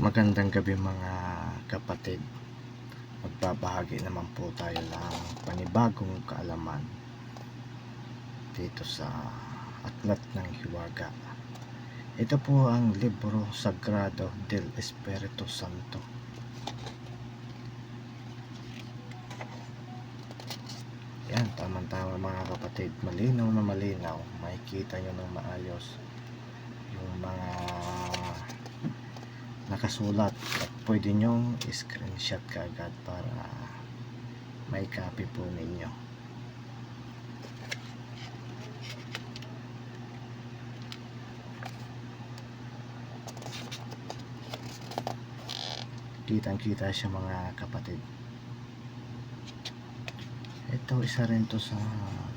Magandang gabi mga kapatid. Magbabahagi naman po tayo ng panibagong kaalaman dito sa Aklat ng Hiwaga. Ito po ang Libro Sagrado del Espiritu Santo. Yan, tama-tama mga kapatid. Malinaw na malinaw. Makikita nyo ng maayos yung mga nakasulat at pwede nyong screenshot kaagad para may copy po ninyo. Kitang kita siya mga kapatid. Ito isa rin to sa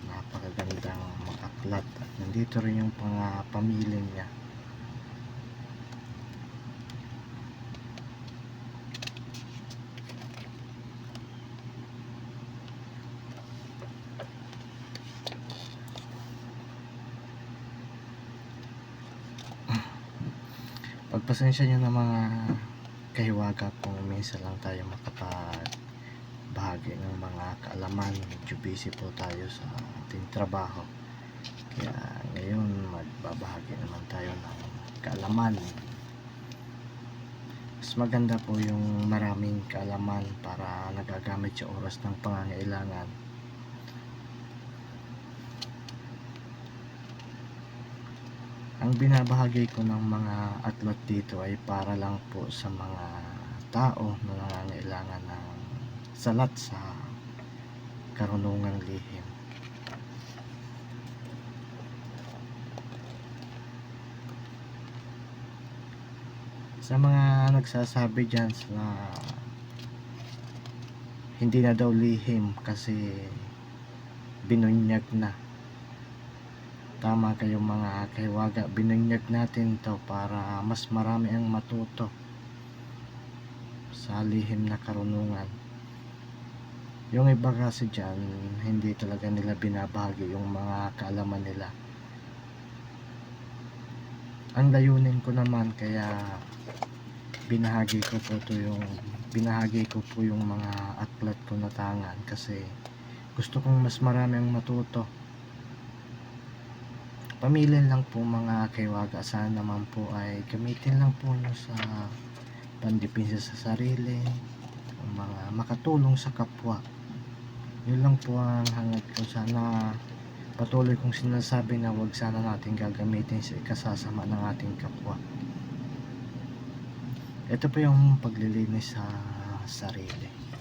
napakagandang makaklat at nandito rin yung mga pamilya niya pagpasensya nyo ng mga kahiwaga kung minsan lang tayo makapag bahagi ng mga kaalaman. Medyo busy po tayo sa ating trabaho. Kaya ngayon magbabahagi naman tayo ng kaalaman. Mas maganda po yung maraming kaalaman para nagagamit sa oras ng pangangailangan ang binabahagi ko ng mga atlat dito ay para lang po sa mga tao na nangangailangan ng salat sa karunungang lihim. Sa mga nagsasabi dyan na hindi na daw lihim kasi binunyag na tama kayong mga kaiwaga binunyag natin to para mas marami ang matuto sa lihim na karunungan. Yung iba kasi dyan hindi talaga nila binabahagi yung mga kaalaman nila. Ang layunin ko naman kaya binahagi ko po to yung binahagi ko po yung mga aklat ko na tangan kasi gusto kong mas marami ang matuto pamilya lang po mga kaiwaga. Sana naman po ay gamitin lang po nyo sa pandipinsa sa sarili mga makatulong sa kapwa. Yun lang po ang hangad ko. Sana patuloy kong sinasabi na wag sana natin gagamitin sa ikasasama ng ating kapwa. Ito po yung paglilinis sa sarili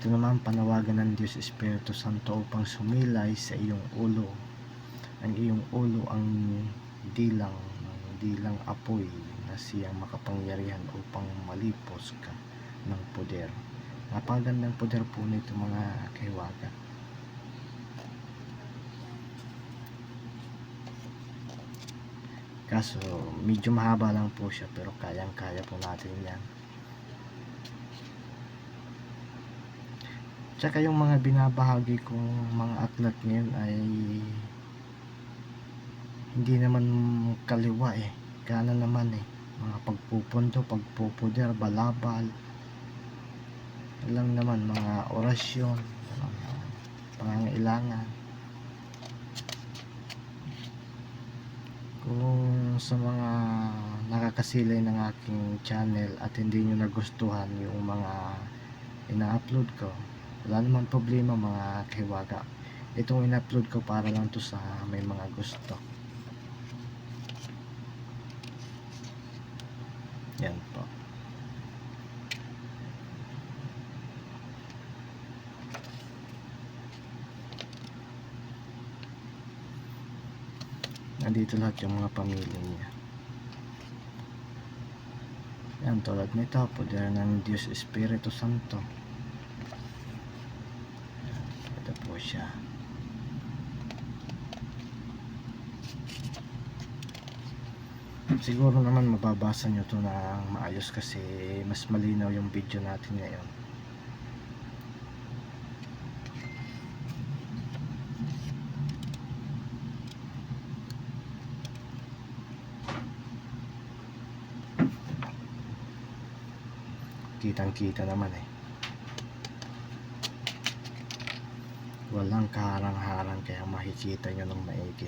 Ito naman panawagan ng Diyos Espiritu Santo upang sumilay sa iyong ulo. Ang iyong ulo ang dilang ng dilang apoy na siyang makapangyarihan upang malipos ka ng poder. Napagandang poder po nito mga kaiwaga. Kaso medyo mahaba lang po siya pero kayang kaya po natin yan. Tsaka yung mga binabahagi kong mga aklat ngayon ay hindi naman kaliwa eh. Kanan naman eh. Mga pagpupunto, pagpupuder, balabal. Lang naman mga orasyon, mga pangangailangan. Kung sa mga nakakasilay ng aking channel at hindi nyo nagustuhan yung mga ina-upload ko, wala namang problema mga kaiwaga itong in-upload ko para lang to sa may mga gusto. Yan po. Nandito lahat yung mga pamilya niya. Yan tulad nito poder ng Diyos Espiritu Santo siya. Siguro naman mababasa nyo to na maayos kasi mas malinaw yung video natin ngayon. Kitang kita naman eh. Walang kaharang-harang kaya makikita nyo ng maigi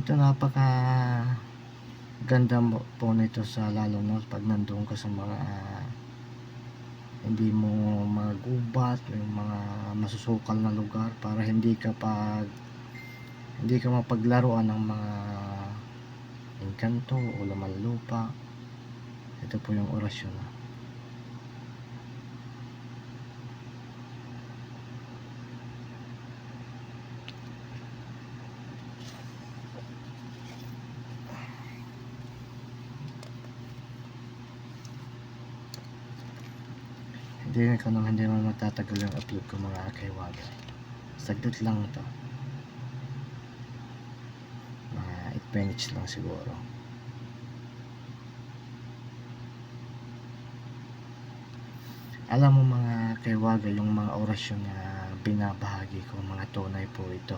ito napaka ganda mo po nito sa lalo na pag nandun ka sa mga hindi mo magubat yung mga masusukal na lugar para hindi ka pag hindi ka mapaglaruan ng mga engkanto o laman lupa ito po yung orasyon ah. Hindi ko naman hindi naman magtatagal yung upload ko mga kaiwaga saglit lang to mga 8 minutes lang siguro. Alam mo mga kaiwaga yung mga orasyon na binabahagi ko mga tunay po ito.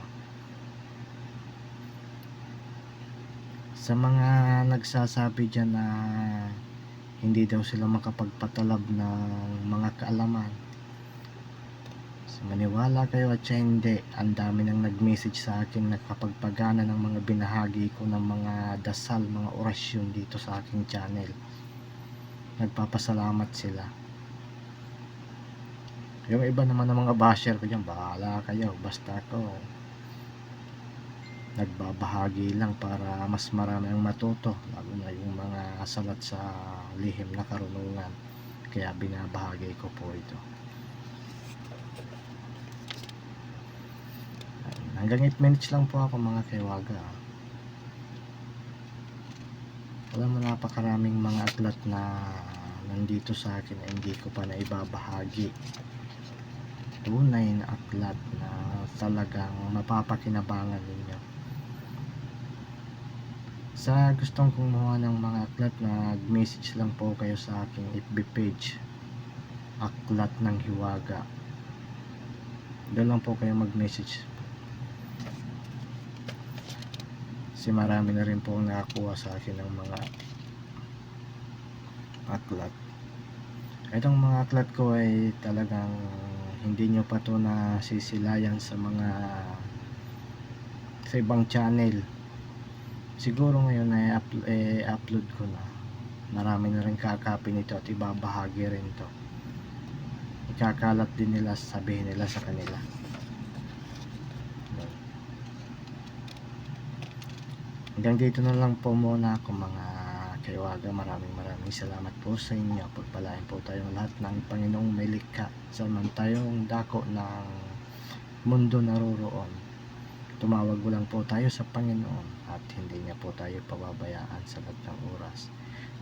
Sa mga nagsasabi dyan na hindi daw sila makapagpatalab ng mga kaalaman. So, maniwala kayo at siya hindi ang dami nang nag-message sa akin na kapag pagana ng mga binahagi ko ng mga dasal, mga orasyon dito sa aking channel. Nagpapasalamat sila. Yung iba naman ng mga basher ko dyan bahala kayo basta ko nagbabahagi lang para mas marami ang matuto lalo na yung mga salat sa lihim na karunungan. Kaya binabahagi ko po ito. Hanggang 8 minutes lang po ako mga kaiwaga. Alam mo napakaraming mga aklat na nandito sa akin na hindi ko pa na ibabahagi tunay na aklat na talagang mapapakinabangan ninyo sa gustong kumuha ng mga aklat na message lang po kayo sa aking FB page. Aklat ng hiwaga. Doon lang po kayo mag message kasi marami na rin po ang nakakuha sa akin ng mga aklat. Itong mga aklat ko ay talagang hindi nyo pa to na sisilayan sa mga sa ibang channel siguro ngayon ay upload, eh, upload ko na. Marami na rin kakopy nito at ibabahagi rin to. Ikakalat din nila sabihin nila sa kanila. Hanggang dito na lang po muna ako mga kaiwaga maraming maraming salamat po sa inyo. Pagpalain po tayong lahat ng Panginoong may likha saman tayong dako ng mundo naroroon tumawag mo lang po tayo sa Panginoon at hindi niya po tayo pababayaan sa lahat ng oras.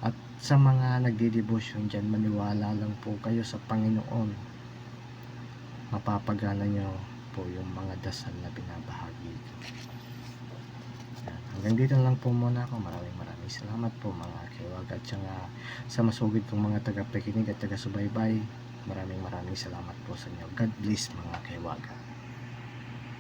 At sa mga nagdidebosyon dyan maniwala lang po kayo sa Panginoon. Mapapagana nyo po yung mga dasal na binabahagi. Ko hanggang dito lang po muna ako. Maraming maraming salamat po mga kiwag at saka sa masugid kong mga tagapakinig at taga-subaybay maraming maraming salamat po sa inyo. God bless mga kiwaga